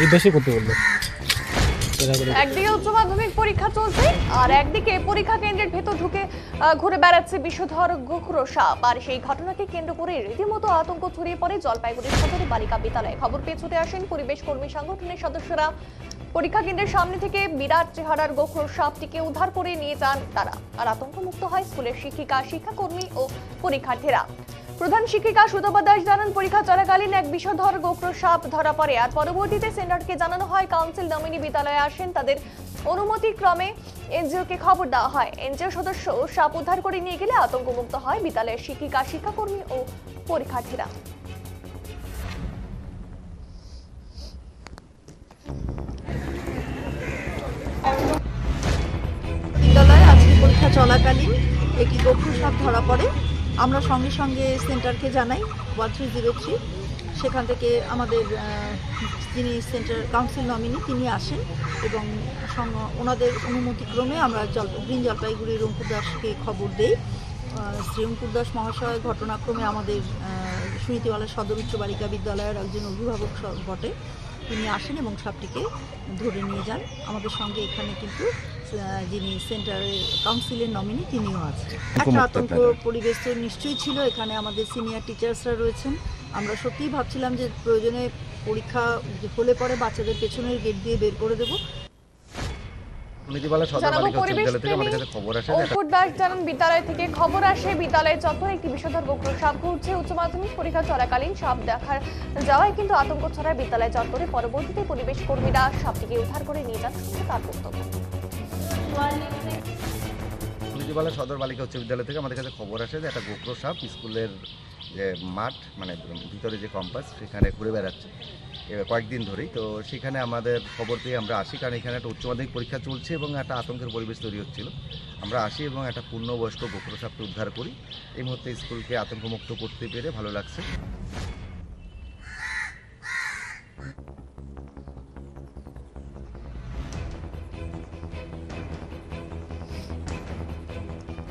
এই বেশি করতে বলল। একদিকে উচ্চ মাধ্যমিক পরীক্ষা চলছে, আর একদিকে পরীক্ষা কেন্দ্রের ভেতর ঢুকে ঘুরে বেড়াচ্ছে বিষধর গোখরো সাপ আর সেই ঘটনাকে কেন্দ্র করে রীতিমতো আতঙ্ক ছড়িয়ে পড়ে জলপাইগুড়ি সদর বালিকা বিদ্যালয়ে। খবর পেয়ে ছুটে আসেন পরিবেশ কর্মী সংগঠনের সদস্যরা। পরীক্ষা কেন্দ্রের সামনে থেকে বিরাট চেহারার গোখরো সাপটিকে উদ্ধার করে নিয়ে যান তারা। আর আতঙ্কমুক্ত হয় স্কুলের শিক্ষিকা, শিক্ষাকর্মী ও পরীক্ষার্থীরা। প্রধান শিক্ষিকা সুতপা দাস জানান, পরীক্ষা চলাকালীন এক বিষধর গোখরো সাপ ধরা পড়ে। আর পরবর্তীতে সেন্টারকে জানানো হয়, কাউন্সিল নমিনি বিদ্যালয়ে আসেন, তাদের অনুমতি ক্রমে এনজিওকে খবর দেওয়া হয়। এনজিও সদস্য সাপ উদ্ধার করে নিয়ে গেলে আতঙ্কমুক্ত হয় বিদ্যালয়ের শিক্ষিকা, শিক্ষাকর্মী ও পরীক্ষার্থীরা। চলাকালীন একটি গোখর সাপ ধরা পড়ে। আমরা সঙ্গে সঙ্গে সেন্টারকে জানাই, ওয়ান থ্রি সেখান থেকে আমাদের যিনি সেন্টার কাউন্সিল নমিনি, তিনি আসেন এবং ওনাদের অনুমতিক্রমে আমরা জল, গ্রিন জলপাইগুড়ি অঙ্কুর দাসকে খবর দেই। শ্রী অঙ্কুর দাস মহাশয় ঘটনাক্রমে আমাদের সুনীতিওয়ালা সদর উচ্চ বালিকা বিদ্যালয়ের একজন অভিভাবক বটে। তিনি আসেন এবং সাপটিকে ধরে নিয়ে যান। আমাদের সঙ্গে এখানে কিন্তু যিনি সেন্টারের কাউন্সিলের নমিনি তিনিও আছেন। একটা আতঙ্ক পরিবেশ তো নিশ্চয়ই ছিল। এখানে আমাদের সিনিয়র টিচার্সরা রয়েছেন। আমরা সত্যিই ভাবছিলাম যে প্রয়োজনে পরীক্ষা হলে পরে বাচ্চাদের পেছনের গেট দিয়ে বের করে দেবো। নীতিবালা সদর বালিকা উচ্চ পরিবেশ বিদ্যালয় থেকে। আমাদের কাছে খবর আসে। যে দাস জানান বিদ্যালয় থেকে খবর আসে। বিদ্যালয়ে চত্বরে একটি বিষধর গোখরো সাপ ঘুরছে উচ্চ মাধ্যমিক পরীক্ষা চলাকালীন সাপ দেখার যাওয়ায় কিন্তু আতঙ্ক ছড়ায় বিদ্যালয় চত্বরে পরবর্তীতে পরিবেশ কর্মীরা সাপটিকে উদ্ধার করে নিয়ে যান শুনে তার বক্তব্য। নীতিবালা সদর বালিকা উচ্চ বিদ্যালয় থেকে। আমাদের কাছে খবর আসে যে একটা সাপ স্কুলের যে মাঠ মানে ভিতরে যে কম্পাস সেখানে ঘুরে বেড়াচ্ছে। কয়েকদিন ধরেই। তো সেখানে আমাদের খবর পেয়ে আমরা আসি, কারণ এখানে একটা উচ্চ মাধ্যমিক পরীক্ষা চলছে এবং একটা আতঙ্কের পরিবেশ তৈরি হচ্ছিল। আমরা আসি এবং একটা পূর্ণবয়স্ক গোপ্রো সাপকে উদ্ধার করি। এই মুহূর্তে স্কুলকে আতঙ্কমুক্ত করতে পেরে ভালো লাগছে।